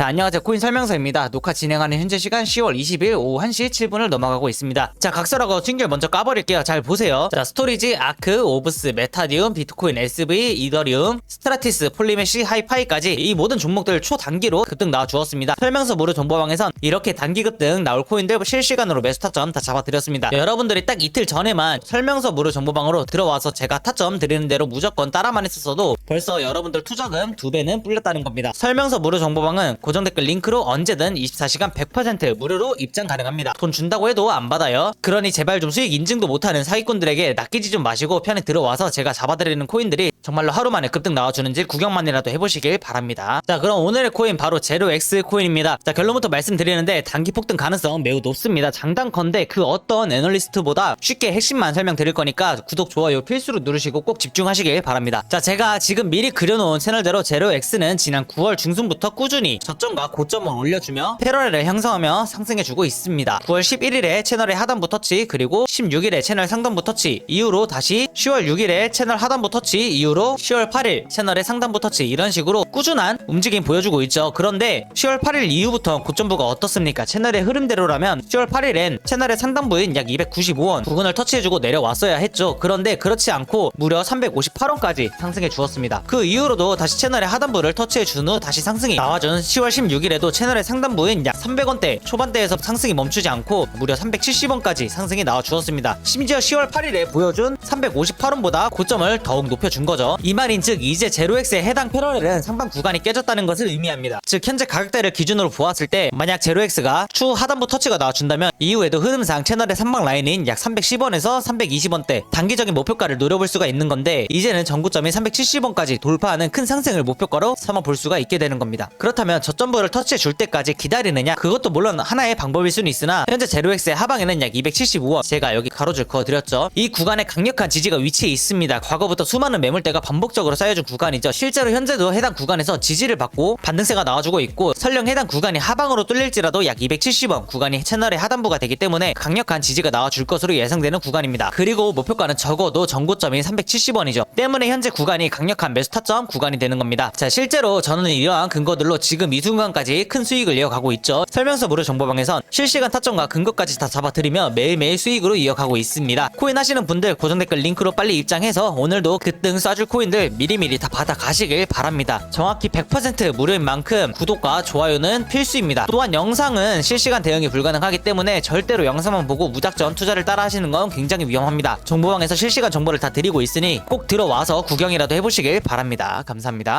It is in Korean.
자, 안녕하세요. 코인 설명서입니다. 녹화 진행하는 현재 시간 10월 20일 오후 1시 7분을 넘어가고 있습니다. 자, 각설하고 징결 먼저 까버릴게요. 잘 보세요. 자, 스토리지, 아크, 오브스, 메타디움, 비트코인, SV, 이더리움, 스트라티스, 폴리메시, 하이파이까지 이 모든 종목들 초단기로 급등 나와주었습니다. 설명서 무료 정보방에선 이렇게 단기 급등 나올 코인들 실시간으로 매수 타점 다 잡아드렸습니다. 여러분들이 딱 이틀 전에만 설명서 무료 정보방으로 들어와서 제가 타점 드리는 대로 무조건 따라만 했었어도 벌써 여러분들 투자금 두 배는 불렸다는 겁니다. 설명서 무료 정보방은 고정 댓글 링크로 언제든 24시간 100% 무료로 입장 가능합니다. 돈 준다고 해도 안 받아요. 그러니 제발 좀 수익 인증도 못하는 사기꾼들에게 낚이지 좀 마시고 편히 들어와서 제가 잡아드리는 코인들이 정말로 하루 만에 급등 나와주는지 구경만이라도 해보시길 바랍니다. 자 그럼 오늘의 코인 바로 제로X 코인입니다. 자 결론부터 말씀드리는데 단기 폭등 가능성 매우 높습니다. 장단컨대 그 어떤 애널리스트보다 쉽게 핵심만 설명드릴 거니까 구독 좋아요 필수로 누르시고 꼭 집중하시길 바랍니다. 자 제가 지금 미리 그려놓은 채널대로 제로X는 지난 9월 중순부터 꾸준히 저점과 고점을 올려주며 패러렐을 형성하며 상승해주고 있습니다. 9월 11일에 채널의 하단부 터치 그리고 16일에 채널 상단부 터치 이후로 다시 10월 6일에 채널 하단부 터치 이후로 10월 8일 채널의 상단부 터치 이런 식으로 꾸준한 움직임 보여주고 있죠. 그런데 10월 8일 이후부터 고점부가 어떻습니까? 채널의 흐름대로라면 10월 8일엔 채널의 상단부인 약 295원 부근을 터치해주고 내려왔어야 했죠. 그런데 그렇지 않고 무려 358원까지 상승해 주었습니다. 그 이후로도 다시 채널의 하단부를 터치해 준 후 다시 상승이 나와준 10월 16일에도 채널의 상단부인 약 300원대 초반대에서 상승이 멈추지 않고 무려 370원까지 상승이 나와 주었습니다. 심지어 10월 8일에 보여준 358원보다 고점을 더욱 높여준 거죠. 이 말인 즉 이제 제로엑스의 해당 패러렐은 상방 구간이 깨졌다는 것을 의미합니다. 즉 현재 가격대를 기준으로 보았을 때 만약 제로엑스가 추 하단부 터치가 나와준다면 이후에도 흐름상 채널의 상방 라인인 약 310원에서 320원대 단기적인 목표가를 노려볼 수가 있는 건데 이제는 전구점이 370원까지 돌파하는 큰 상승을 목표가로 삼아 볼 수가 있게 되는 겁니다. 그렇다면 저점부를 터치해 줄 때까지 기다리느냐 그것도 물론 하나의 방법일 수는 있으나 현재 제로엑스의 하방에는 약 275원 제가 여기 가로줄 그어드렸죠. 이 구간에 강력한 지지가 위치해 있습니다. 과거부터 수많은 매물대 가 반복적으로 쌓여준 구간이죠. 실제로 현재도 해당 구간에서 지지를 받고 반등세가 나와주고 있고 설령 해당 구간이 하방으로 뚫릴지라도 약 270원 구간이 채널의 하단부가 되기 때문에 강력한 지지가 나와줄 것으로 예상되는 구간입니다. 그리고 목표가는 적어도 전고점이 370원이죠. 때문에 현재 구간이 강력한 매수 타점 구간이 되는 겁니다. 자 실제로 저는 이러한 근거들로 지금 이 순간까지 큰 수익을 이어가고 있죠. 설명서 무료 정보방에선 실시간 타점과 근거까지 다 잡아드리며 매일매일 수익으로 이어가고 있습니다. 코인 하시는 분들 고정 댓글 링크로 빨리 입장해서 오늘도 급등 쏴줄 코인들 미리미리 다 받아 가시길 바랍니다. 정확히 100% 무료인 만큼 구독과 좋아요는 필수입니다. 또한 영상은 실시간 대응이 불가능하기 때문에 절대로 영상만 보고 무작정 투자를 따라 하시는 건 굉장히 위험합니다. 정보방에서 실시간 정보를 다 드리고 있으니 꼭 들어와서 구경이라도 해보시길 바랍니다. 감사합니다.